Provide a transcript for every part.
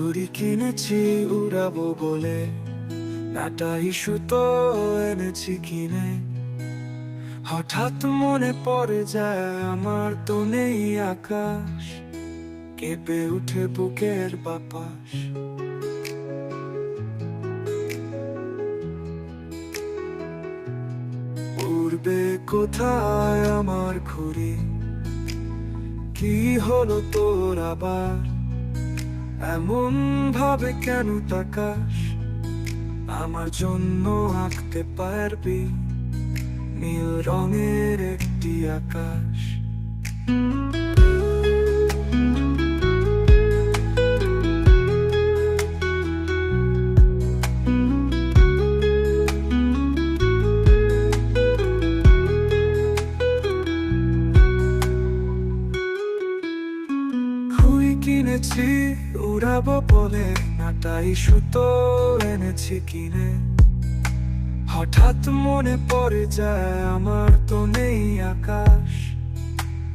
ঘুড়ি কিনেছি, উড়াবো বলে। নাটাই সুতো এনেছি কিনে। হঠাৎ মনে পড়ে যায়, আমার তো নেই আকাশ। কেঁপে উঠে বুকের বাপাস উড়বে কোথায় আমার ঘুড়ি? কি হলো তোর আবার? এমন ভাবে কেন তাকাস? আমার জন্য আঁকতে পারবি? নীল রঙের একটি আকাশ। কিনেছি, উড়াবো বলে নাটাই সুতো এনেছি কিনে। হঠাৎ মনে পড়ে যায়, আমার তো নেই আকাশ।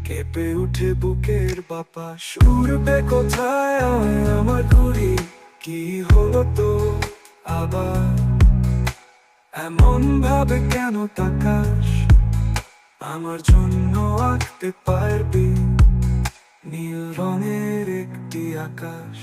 কেঁপে উঠে বুকের বাপাস উড়বে কোথায় আমার ঘুড়ি? কি হলো তো আবার? এমন ভাবে কেন তাকাস? আমার জন্য আঁকতে পারবি? আকাশ